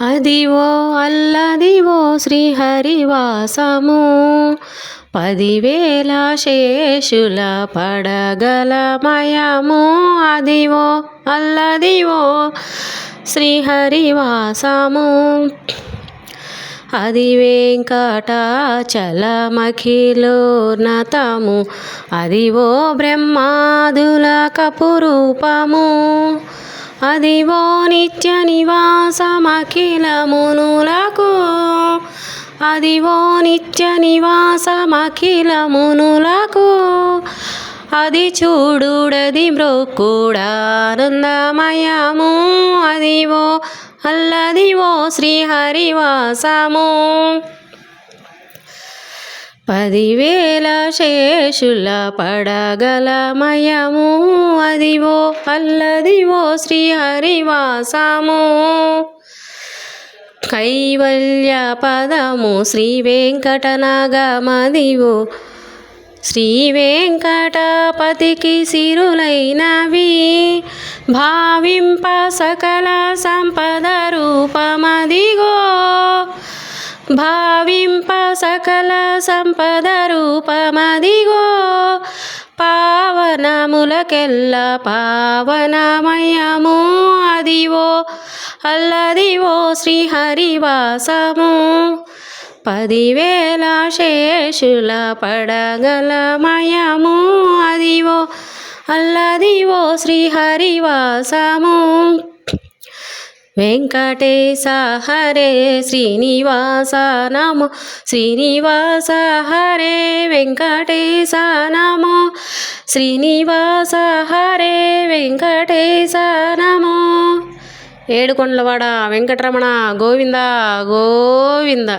అదివో అల్లదివో శ్రీహరివాసము. పదివేల శేషుల పడగలమయము అదివో అల్లదివో శ్రీహరివాసము. అది వెంకటాచలమఖిలోన్నతము అదివో బ్రహ్మాదుల కపురూపము. అదివో నిత్య నివాసమఖిలమునులకు అదివో నిత్య నివాసమఖిలమునులకు అది చూడుడది మ్రొక్కుడానందమయము అదివో అల్లదివో శ్రీహరివాసము. పదివేల శేషుల పడగలమయము అదివో అల్లదివో శ్రీహరివాసము. కైవల్య పదము శ్రీ వెంకటనగమదివో శ్రీ వెంకటపతికి సిరులైనవి. భావింప సకల సంపద భావింప సకల సంపద రూపమదిగో. పావనములకెల్లా పావనమయము అదివో అల్లదివో శ్రీహరివాసము. పదివేల శేషుల పడగలమయము అదివో అల్లదివో శ్రీహరివాసము. వెంకటేశ హరే శ్రీనివాస నమో. శ్రీనివాస హరే వెంకటేశ నమో. శ్రీనివాస హరే వెంకటేశ నమో. ఏడుకొండలవాడ వెంకటరమణ గోవింద గోవింద.